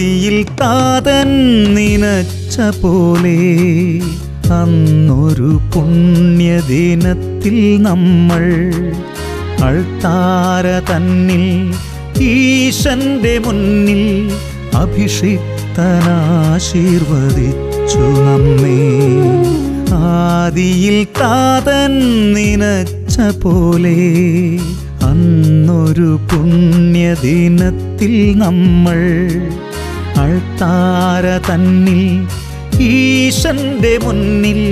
ആദിയിൽ താതൻ നിനച്ച പോലെ അന്നൊരു പുണ്യദിനത്തിൽ നമ്മൾ അൾത്താര തന്നിൽ ഈശന്റെ മുന്നിൽ അഭിഷിക്തനാശീർവദിച്ചു നമ്മെ. ആദിയിൽ താതൻ നിനച്ച പോലെ അന്നൊരു പുണ്യദിനത്തിൽ നമ്മൾ അൾത്താര തന്നിൽ ഈശന്റെ മുന്നിൽ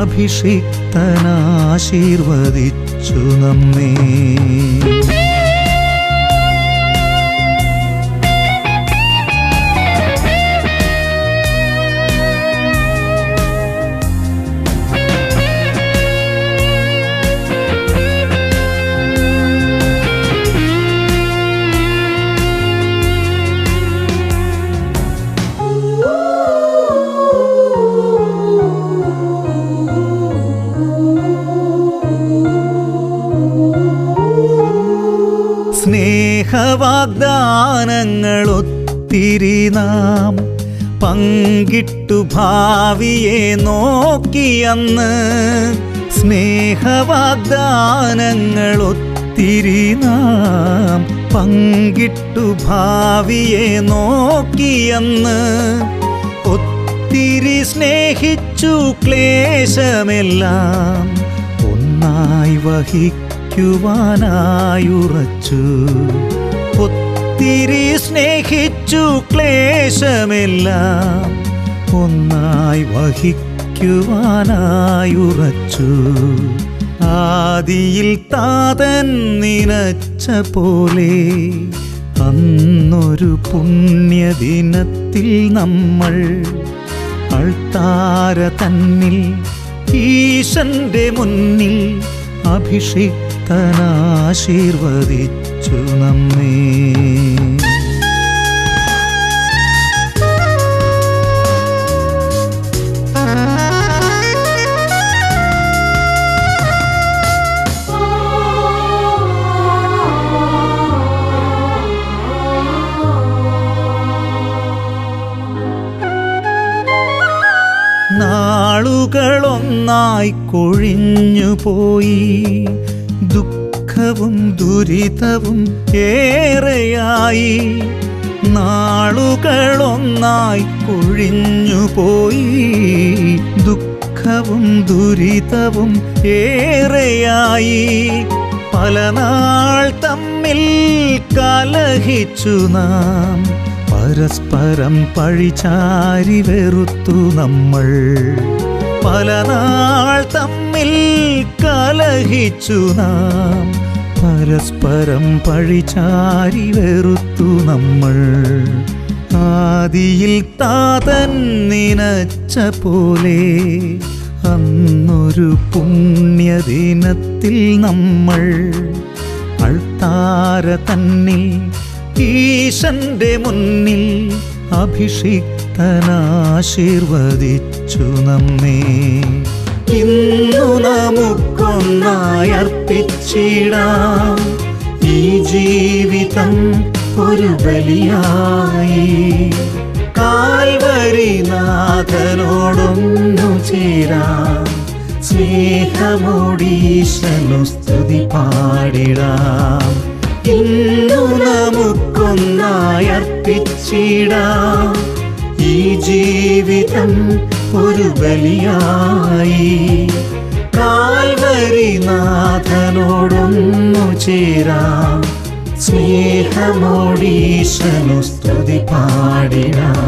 അഭിഷിക്തനാശീർവദിച്ചു നമ്മേ. സ്നേഹവാഗ്ദാനങ്ങൾ ഒത്തിരി നാം പങ്കിട്ടു ഭാവിയെ നോക്കിയന്ന് സ്നേഹവാഗ്ദാനങ്ങൾ ഒത്തിരി നാം പങ്കിട്ടു ഭാവിയെ നോക്കിയന്ന് ഒത്തിരി സ്നേഹിച്ചു ക്ലേശമെല്ലാം ഒന്നായി വഹിക്കുവാനായുറച്ചു. ഒത്തിരി സ്നേഹിച്ചു ക്ലേശമെല്ലാം ഒന്നായി വഹിക്കുവാനായുറച്ചു ആദിയിൽ താതൻ നിനച്ച പോലെ അന്നൊരു പുണ്യദിനത്തിൽ നമ്മൾ അൾത്താര തന്നിൽ ഈശന്റെ മുന്നിൽ അഭിഷിക്തനാശീർവദിച്ചു നമ്മേ. നാളുകളൊന്നായി കൊഴിഞ്ഞു പോയി ദുഃഖവും ദുരിതവും ഏറെയായി. നാളുകളൊന്നായി കൊഴിഞ്ഞുപോയി. ദുഃഖവും ദുരിതവും ഏറെയായി. പല നാൾ തമ്മിൽ കലഹിച്ചു നാം. പരസ്പരം പഴിചാരി വെറുത്തു നമ്മൾ. പല നാൾ തമ്മിൽ കലഹിച്ചു നാം. പരസ്പരം പഴിചാരി വെറുത്തു നമ്മൾ. ആദിയിൽ താതൻ നിനച്ച പോലെ അന്നൊരു പുണ്യദിനത്തിൽ നമ്മൾ. അൾത്താര തന്നിൽ ഈശന്റെ മുന്നിൽ അഭിഷിക്തനാശീർവദിച്ചു നമ്മെ. ഇന്നു നമുക്കൊന്നായർപ്പിച്ചിടാം ഈ ജീവിതം ഒരു ബലിയായി. കാൽവരി നാഥനോടൊന്നു ചേരാം. സ്നേഹമോടീശനു സ്തുതി പാടിടാം. ഇന്നു നമുക്കൊന്നായർപ്പിച്ചിടാം ഈ ജീവിതം ഒരു ബലിയായി കാൽവരി നാഥനോടൊന്നു ചേരാം. സ്നേഹമോടീശനു സ്തുതി പാടിടാം.